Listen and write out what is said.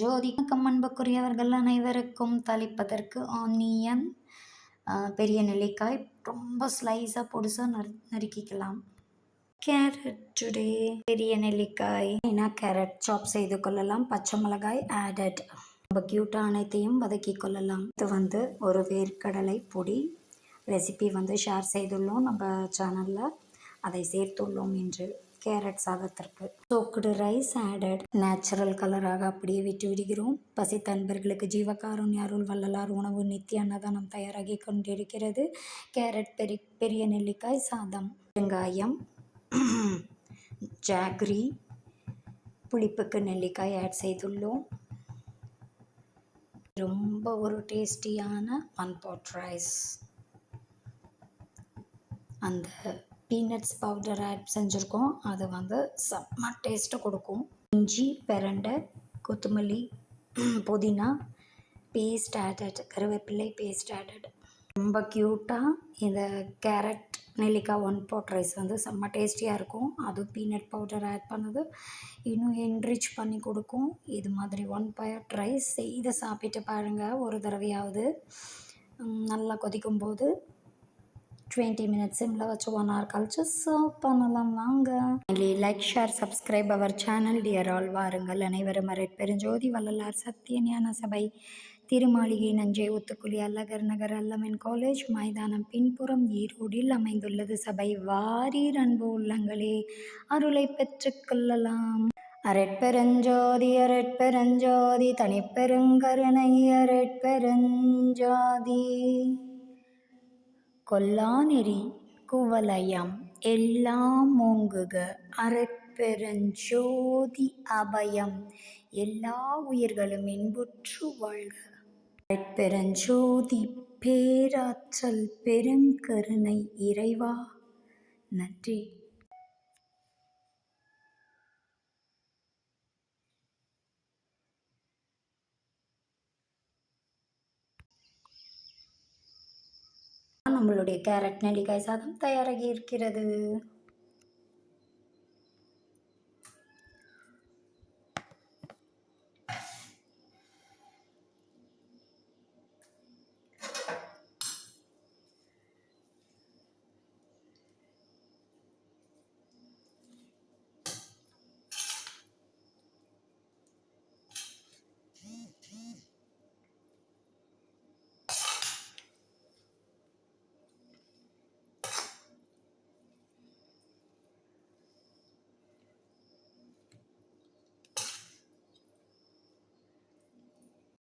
ஜோதிக்கும் அன்புக்குரியவர்கள் அனைவருக்கும் தளிப்பதற்கு ஆனியன் பெரிய நெல்லிக்காய் ரொம்ப ஸ்லைஸாக பொடுசாக நறு நறுக்கிக்கலாம். கேரட் டுடே பெரிய நெல்லிக்காய். ஏன்னா கேரட் சாப் செய்து கொள்ளலாம். பச்சை மிளகாய் ஆடட் ரொம்ப க்யூட்டாக அனைத்தையும் வதக்கி கொள்ளலாம். இது வந்து ஒரு வேர்க்கடலை பொடி. ரெசிபி வந்து ஷேர் செய்துள்ளோம் நம்ம சேனலில் அதை சேர்த்துள்ளோம் என்று கேரட் சாதத்திற்கு. சோக்குடு ரைஸ் ஆடட் நேச்சுரல் கலராக அப்படியே விட்டு விடுகிறோம். பசித்த அன்பர்களுக்கு ஜீவகாருண்ய அருள் வள்ளலார் உணவு நித்திய அன்னதானம் தயாராகி கொண்டிருக்கிறது. கேரட் பெரி பெரிய நெல்லிக்காய் சாதம். வெங்காயம் ஜாக்ரி புளிப்புக்கு நெல்லிக்காய் ஆட் செய்துள்ளோம். ரொம்ப ஒரு டேஸ்டியான ஒன் பாட் ரைஸ் அந்த பீனட்ஸ் பவுடர் ஆட் செஞ்சுருக்கோம். அது வந்து செம்ம டேஸ்ட்டை கொடுக்கும். இஞ்சி பெரண்டை கொத்தமல்லி புதினா பேஸ்ட் ஆடட் கருவேப்பிள்ளை பேஸ்ட் ஆடட் ரொம்ப க்யூட்டாக இந்த கேரட் நெல்லிக்காய் ஒன் பாட் ரைஸ் வந்து செம்ம டேஸ்டியாக இருக்கும். அதுவும் பீனட் பவுடர் ஆட் பண்ணது. இன்னும் என்ரிச் பண்ணி கொடுக்கும். இது மாதிரி ஒன் பாட் ரைஸ் செய்து சாப்பிட்டு பாருங்கள் ஒரு தடவையாவது. நல்லா கொதிக்கும் போது டுவெண்ட்டி மினிட்ஸ் சிம்மில் வச்சு ஒன் ஹவர் கழிச்சு சர்வ் பண்ணலாம். வாங்க. Like share subscribe our channel dear all வாருங்கள். அனைவரும் அரைட் பெருஞ்சோதி வள்ளலார் சத்திய ஞான சபை. திருமாளிகை நஞ்சை ஒத்துக்குழி அல்லகர் நகர் அல்லமன் காலேஜ் மைதானம் பின்புறம் ஈரோடில் அமைந்துள்ளது சபை. வாரீர் அன்பு உள்ளங்களே அருளை பெற்றுக்கொள்ளலாம் அரட்பெருஞ்சோதி அரட்பெருஞ்சோதி தனிப்பெருங்கருணை அரட்பெருஞ்சோதி கொல்லாநெறி குவலயம் எல்லாம் ஓங்குக அருட்பெருஞ்சோதி அபயம். எல்லா உயிர்களும் இன்புற்று வாழ்க. அருட்பெருஞ்சோதி பேராற்றல் பெருங்கருணை இறைவா. நன்றி. நம்மளுடைய கேரட் நெல்லிக்காய் சாதம் தயாராகி இருக்கிறது.